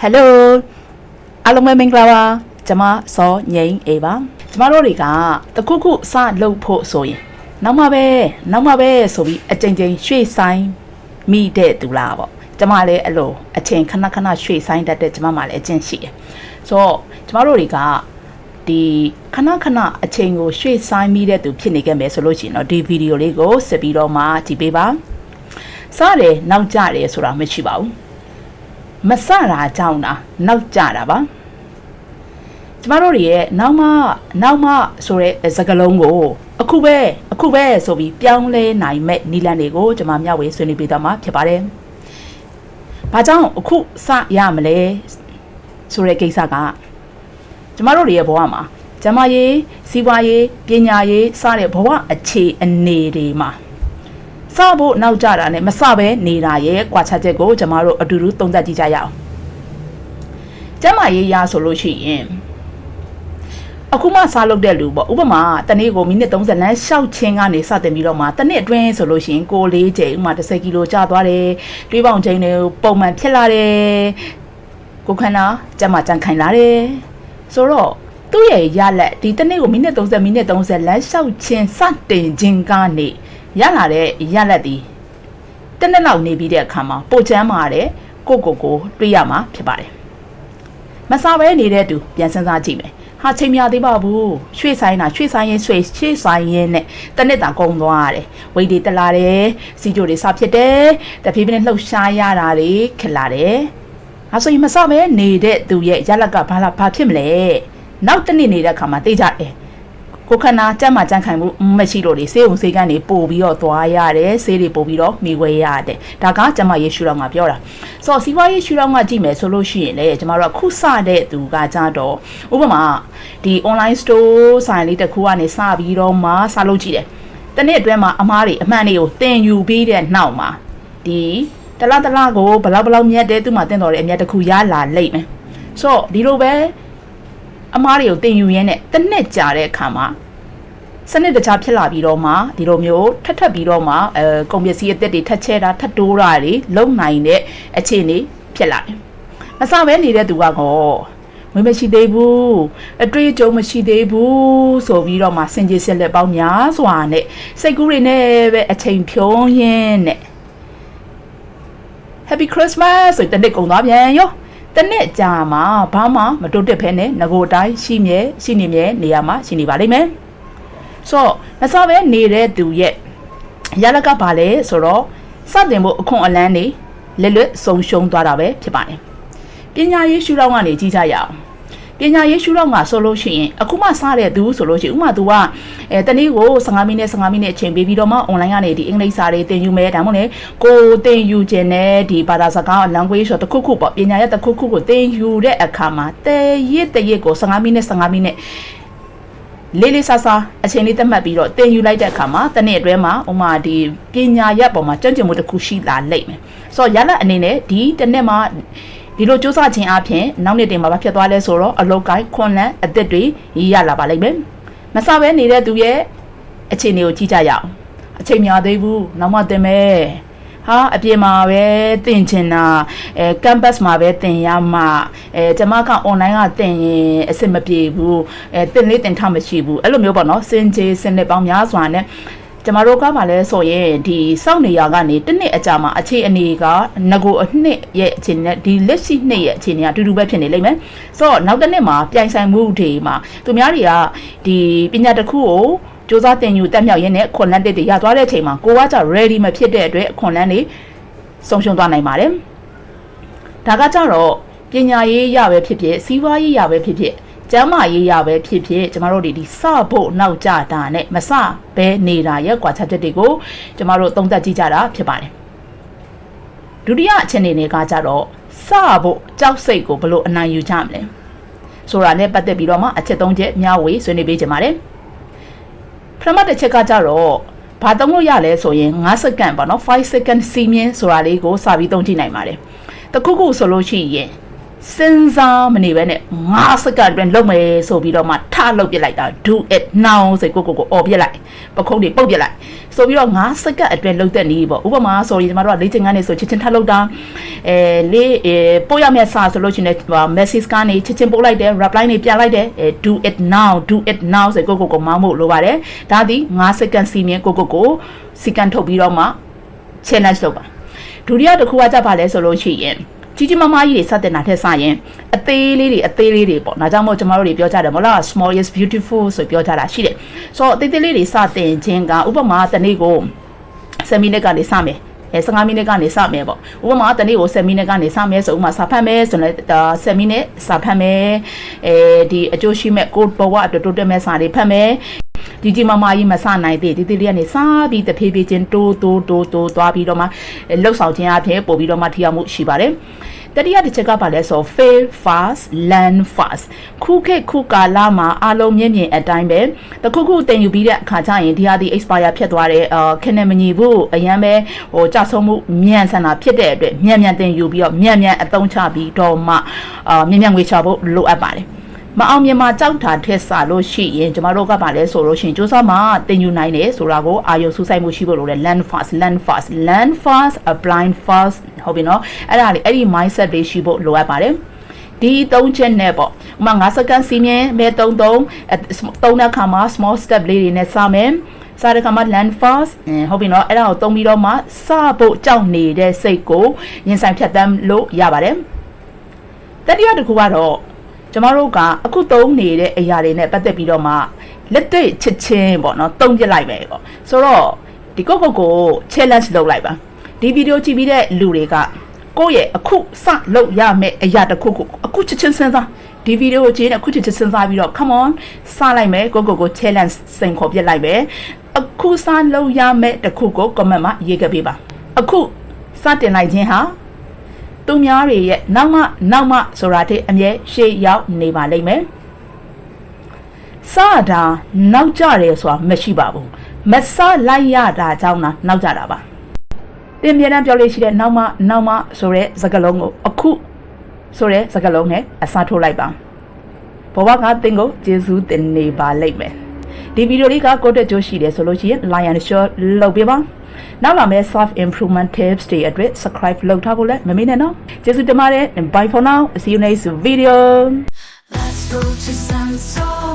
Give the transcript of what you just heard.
ဟယ်လိုအားလုံးပဲမင်္ဂလာပါကျွန်မစောငိမ့်အေပါကျမတို့တွေကတခုခုစလုပ်ဖို့ဆိုရင်နောက်မှပဲနောက်မှပဲဆိုပြီးအကြိမ်ကြိမ်ရွှေ့ဆိုင်မိတဲ့သူလားပေါ့ကျမလည်းအဲ့လိုအချိန်ခဏခဏရွှေ့ဆိုင်တတ်တဲ့ကျမမှလည်းအကျင့်ရှိတယ်ဆိုတော့ကျမတို့တွေကဒီခဏခဏအချိန်ကိုရွှေ့ဆိုင်မိတဲ့သူဖြစ်နေခဲ့မယ်ဆိုလို့ရှိရင်တော့ဒီဗီဒီယိုလေးကိုဆက်ပြီးတော့မှကြည့်ပေးပါစတယ်နောက်ကြတယ်ဆိုတာမရှိပါဘူး မဆတာကြောင့်တာနောက်ကြတာပါကျမတို့တွေရဲ့နောက်မှနောက်မှဆိုတဲ့စကားလုံးကိုအခုပဲအခုပဲဆိုပြီးပြောင်းလဲနိုင်မဲ့နီလန်တွေကိုကျွန်မမျှဝေဆွေးနွေးပေးသွားမှာဖြစ်ပါတယ်။ဘာကြောင့်အခုစရမလဲဆိုတဲ့ကိစ္စကကျမတို့တွေရဲ့ဘဝမှာကျမရေးစီးပွားရေးပညာရေးစတဲ့ဘဝအခြေအနေတွေမှာ စဖို့နောက်ကြတာနဲ့မစပဲနေတာရဲ့ကွာခြားချက်ကိုကျမတို့အတူတူသုံးသပ်ကြည့်ကြရအောင်။ကျမရေးရဆိုလို့ရှိရင်အခုမှစားလုပ်တဲ့လူပေါ့ဥပမာတနေ့ကိုမိနစ်30လမ်းရှောက်ချင်းကနေစတင်ပြီးတော့မှတနေ့အတွင်းဆိုလို့ရှိရင်ကိုလေးချိန်ဥပမာ10ကီလိုကျသွားတယ်တွေးပေါင်ချိန်တွေပုံမှန်ဖြစ်လာတယ်ကိုခန္ဓာကျမကြံခိုင်လာတယ်ဆိုတော့သူ့ရဲ့ရလက်ဒီတနေ့ကိုမိနစ်30မိနစ်30လမ်းလျှောက်ခြင်းစတင်ခြင်းကနေ ရလာတဲ့ရလက်ဒီတနေ့လောက်နေပြီးတဲ့အခါမှာပိုချမ်းမာတဲ့ကိုကိုကိုတွေးရမှာဖြစ်ပါတယ်မစားပဲနေတဲ့သူပြန်စဉ်းစားကြည့်မယ်ဟာချိန်မြသေးပါဘူးရွှေ့ဆိုင်တာရွှေ့ဆိုင်ရင်ရွှေ့ရွှေ့ဆိုင်ရင်နဲ့တနစ်တာကုံသွားရတယ်ဝိတ်တွေတက်လာတယ်စီကြိုတွေစဖြစ်တယ်တဖြည်းဖြည်းနဲ့လှုပ်ရှားရတာတွေခက်လာတယ်အဲဆိုရင်မစပဲနေတဲ့သူရဲ့ရလက်ကဘာလာဘာဖြစ်မလဲနောက်တနေ့နေတဲ့အခါမှာသိကြတယ် ကိုခန္ဓာကြက်မှကြန့်ခိုင်မှုမရှိလို့လေဆေးုံဆေးကန်းတွေပို့ပြီးတော့သွားရတယ်ဆေးတွေပို့ပြီးတော့မိဝဲရတယ်ဒါကကျမယေရှုတော်ကပြောတာဆိုတော့စီးပွားရေးရှုတော်ကကြည့်မယ်ဆိုလို့ရှိရင်လေကျမတို့ကခုစတဲ့သူကကြတော့ဥပမာဒီ online store ဆိုင်လေးတစ်ခုကနေစပြီးတော့မှစလုပ်ကြည့်တယ်တနေ့အတွင်းမှာအမားတွေအမှန်တွေကိုသင်ယူပြီးတဲ့နောက်မှာဒီတလားတလားကိုဘလောက်ဘလောက်မြတ်တဲ့သူမှတင်တော်တဲ့အမြတ်တစ်ခုရလာလိမ့်မယ်ဆိုတော့ဒီလိုပဲ အမားတွေကိုတင်ယူရင်းနဲ့တစ်နှစ်ကြာတဲ့အခါမှာစနစ်တခြားဖြစ်လာပြီးတော့မှဒီလိုမျိုးထပ်ထပ်ပြီးတော့မှအဲကုန်ပစ္စည်းအသစ်တွေထပ်ချဲတာထပ်တိုးတာတွေလုံနိုင်တဲ့အခြေအနေဖြစ်လာတယ်။မစပဲနေတဲ့သူကတော့မွေးမရှိသေးဘူးအတွေ့အကြုံမရှိသေးဘူးဆိုပြီးတော့မှစင်ကြီးဆက်လက်ပေါင်းများစွာနဲ့စိတ်ကူးတွေနဲ့ပဲအချိန်ဖြုံးရင်းနဲ့ Happy Christmas ဆိုတဲ့နေ့ကုန်သွားပြန်ရော တနေ့ကြာမှာဘာမှမတိုးတက်ဖဲနဲ့ငကိုတိုင်းရှိမြဲရှိနေမြဲနေရာမှာရှိနေပါလိမ့်မယ်ဆိုတော့မစောပဲနေတဲ့သူရဲ့ရလကဘာလဲဆိုတော့စတင်ဖို့အခွန်အလန်းနေလက်လွတ်ဆုံးရှုံးသွားတာပဲဖြစ်ပါတယ်ပညာရေးရှုထောင့်ကနေကြည့်ကြရအောင် ပညာရေးရှုတော့ငါဆိုလို့ရှိရင်အခုမှစတဲ့သူဆိုလို့ရှိရင်ဥမာ तू ကအဲတနေ့ကို15မိနစ်15မိနစ်အချိန်ပေးပြီးတော့မှ online ကနေဒီအင်္ဂလိပ်စာတွေသင်ယူမယ်ဒါမှမဟုတ်လေကိုသင်ယူခြင်းနဲ့ဒီဘာသာစကား language ဆိုတခုခုပေါ့ပညာရဲ့တခုခုကိုသင်ယူတဲ့အခါမှာတရစ်တရစ်ကို15မိနစ်15မိနစ်လေးလေးဆဆအချိန်လေးသတ်မှတ်ပြီးတော့တင်ယူလိုက်တဲ့အခါမှာတနေ့အတွင်းမှာဥမာဒီပညာရပ်ပေါ်မှာကြံ့ကြံ့မှုတစ်ခုရှိလာလိမ့်မယ်ဆိုတော့ရလအနေနဲ့ဒီတစ်နေ့မှာ ဒီလိုစူးစမ်းခြင်းအပြင်နောက်နေ့တင်မှာဖြစ်သွားလဲဆိုတော့အလုတ်ကိုင်းခွန်လန်းအသက်တွေရရလာပါလိမ့်မယ်မစပဲနေတဲ့သူရဲ့အခြေအနေကိုကြည့်ကြရအောင်အချိန်များသေးဘူးနောက်မှတင်မယ်ဟာအပြင်မှာပဲတင်ချင်တာအဲ campus မှာပဲတင်ရမှာအဲကျွန်မက online ကတင်ရင်အဆင်မပြေဘူးအဲတင်လေးတင်ထမရှိဘူးအဲ့လိုမျိုးပေါ့နော်စင်ကြေးစင်နှစ်ပေါင်းများစွာနဲ့ ကျမတို့ကမှလည်းဆိုရင်ဒီစောင့်နေရကနေတစ်နှစ်အကြာမှာအခြေအနေကငကိုအနှစ်ရဲ့အခြေအနေနဲ့ဒီလက်ရှိနှစ်ရဲ့အခြေအနေကအတူတူပဲဖြစ်နေလိမ့်မယ်ဆိုတော့နောက်တစ်နှစ်မှာပြိုင်ဆိုင်မှုတွေမှာသူများတွေကဒီပညာတစ်ခုကိုစူးစမ်းတင်ယူတက်မြောက်ရင်းနဲ့ခွန်လန်းတစ်တွေရသွားတဲ့အချိန်မှာကိုကကြောင့် ready မဖြစ်တဲ့အတွက်ခွန်လန်းတွေဆုံးရှုံးသွားနိုင်ပါတယ်ဒါကကြတော့ပညာရေးရပဲဖြစ်ဖြစ်စီးပွားရေးရပဲဖြစ်ဖြစ် ကျမ်းမာရေးရပဲဖြစ်ဖြစ်ကျမတို့ဒီဒီစဖို့နောက်ကြတာနဲ့မစဘဲနေတာရဲ့ကွာခြားချက်တွေကိုကျမတို့သုံးသပ်ကြည့်ကြတာဖြစ်ပါတယ်ဒုတိယအခြေအနေတွေကကြတော့စဖို့ကြောက်စိတ်ကိုဘလို့အနိုင်ယူကြမလဲဆိုတာနဲ့ပတ်သက်ပြီးတော့မှအချက်သုံးချက်မျှဝေဆွေးနွေးပေးကြပါတယ်ပထမတစ်ချက်ကကြတော့ဘာသုံးလို့ရလဲဆိုရင်5စက္ကန့်ပေါ့နော်5စက္ကန့်စီးမြင်းဆိုတာလေးကိုစာပြီးသုံးကြည့်နိုင်ပါတယ်တခုခုဆိုလို့ရှိရင် စဉ်းစားမနေပဲနဲ့9စက္ကန့်အတွင်းလုပ်မယ်ဆိုပြီးတော့မှထလုပ်ပြစ်လိုက်တာ do it now ဆိုကိုကိုကိုអော်ပြစ်လိုက်ပခုံးတွေပုတ်ပြစ်လိုက်ဆိုပြီးတော့9စက္ကန့်အတွင်းလုပ်တဲ့နည်းပေါ့ဥပမာ sorry ကျွန်တော်တို့ကလေ့ကျင့်ခန်းနေဆိုချက်ချင်းထလုပ်တာအဲလေးအဲပို့ရမယ့်စာဆိုလို့ရှိရင်လည်း message ကနေချက်ချင်းပို့လိုက်တယ် reply နေပြန်လိုက်တယ်အဲ do it now do it now ဆိုကိုကိုကိုမောင်းဖို့လိုပါတယ်ဒါသည်9စက္ကန့်စီမင်းကိုကိုကိုစီကံထုတ်ပြီးတော့မှ challenge လုပ်ပါဒုတိယတစ်ခုကကြပါလဲဆိုလို့ရှိရင် ကြီးကြီးမားမားကြီးတွေစတင်တာထက်စရင်အသေးလေးတွေအသေးလေးတွေပေါ့။ဒါကြောင့်မို့ကျမတို့တွေပြောကြတယ်မဟုတ်လား small is beautiful ဆိုပြောကြတာရှိတယ်။ဆိုတော့အသေးသေးလေးတွေစတင်ခြင်းကဥပမာတနေ့ကို7မိနစ်ကနေစမယ်။အဲ15မိနစ်ကနေစမယ်ပေါ့ဥပမာတနေ့ကို7မိနစ်ကနေစမယ်ဆိုဥပမာစာဖတ်မယ်ဆိုတော့7မိနစ်စာဖတ်မယ်အဲဒီအကျိုးရှိမဲ့ code ဘဝအတွက်တိုးတက်မဲ့စာတွေဖတ်မယ် ဒီကြီးမမကြီးမဆနိုင်သေးဒီဒီလေးကနေစားပြီးတဖြည်းဖြည်းချင်းတိုးတိုးတိုးတိုးသွားပြီးတော့မှလှုပ်ဆောင်ခြင်းအဖြစ်ပို့ပြီးတော့မှထိရောက်မှုရှိပါတယ်တတိယတစ်ချက်ကပါလဲဆို fail fast learn fast ခုခေတ်ခုကာလမှာအလုံးမြင့်မြင့်အတိုင်းပဲတခုခုတင်ယူပြီးတဲ့အခါကျရင်ဒီဟာဒီ expire ဖြစ်သွားတယ်အာခဏမညီဘူးအရန်ပဲဟိုကြဆုံးမှုမြန်ဆန်တာဖြစ်တဲ့အတွက်မြန်မြန်တင်ယူပြီးတော့မြန်မြန်အသုံးချပြီးတော့မှအာမြန်မြန်ငွေချဖို့လိုအပ်ပါတယ် မအောင်မြင်မှာကြောက်တာထက်ဆလို့ရှိရင်ကျမတို့ကပါလဲဆိုလို့ရှိရင်စူးစမ်းမှာတင်ယူနိုင်တယ်ဆိုတာကိုအာရုံစူးစိုက်မှုရှိဖို့လိုတယ် learn fast learn fast learn fast apply fast ဟုတ်ပြီနော်အဲ့ဒါလေအဲ့ဒီ mindset လေးရှိဖို့လိုအပ်ပါတယ်ဒီသုံးချက်နဲ့ပေါ့ဥမာ9စက္ကန့်စီးမြဲမဲ33သုံးတဲ့ခါမှာ small step လေးတွေနဲ့စမယ်စားတဲ့ခါမှာ land fast ဟုတ်ပြီနော်အဲ့ဒါကိုသုံးပြီးတော့မှစဖို့ကြောက်နေတဲ့စိတ်ကိုရင်ဆိုင်ဖြတ်တန်းလို့ရပါတယ်တတိယတစ်ခုကတော့ ကျမတို့ကအခုသုံးနေတဲ့အရာတွေနဲ့ပတ်သက်ပြီးတော့မှလက်တွေ့ချစ်ချင်းပေါ့နော်သုံးပြလိုက်ပဲပေါ့ဆိုတော့ဒီကိုကိုကို challenge လုပ်လိုက်ပါဒီဗီဒီယိုကြည့်ပြီးတဲ့လူတွေကကိုယ့်ရဲ့အခုစလုပ်ရမယ့်အရာတစ်ခုခုအခုချစ်ချင်းစဉ်းစားဒီဗီဒီယိုကြည့်နေအခုချစ်ချင်းစဉ်းစားပြီးတော့ come on စလိုက်မယ်ကိုကိုကို challenge စိန်ခေါ်ပြလိုက်ပဲအခုစလုပ်ရမယ့်တစ်ခုကို comment မှာရေးခဲ့ပေးပါအခုစတင်လိုက်ခြင်းဟာ သူများတွေရဲ့နောက်မှနောက်မှဆိုတာတဲ့အမြဲရှေ့ရောက်နေပါလိမ့်မယ်စတာနောက်ကြတယ်ဆိုတာမရှိပါဘူးမစလိုက်ရတာကြောင့်လားနောက်ကြတာပါတင်ပြန်တမ်းပြောလို့ရှိတဲ့နောက်မှနောက်မှဆိုတဲ့စကားလုံးကိုအခုဆိုတဲ့စကားလုံးနဲ့အစားထိုးလိုက်ပါဘဝကသင်ကိုကျေးဇူးတင်နေပါလိမ့်မယ် ဒီဗီဒီယိုလေးကကိုတက်ကြိုးရှိတယ်ဆိုလို့ရှိရင် like and share လုပ်ပေးပါနောက်လာမယ့် self improvement tips တွေအတွက် subscribe လုပ်ထားဖို့လည်းမမေ့နဲ့နော်ကျေးဇူးတင်ပါတယ် bye for now see you next video Let's go to Sanso.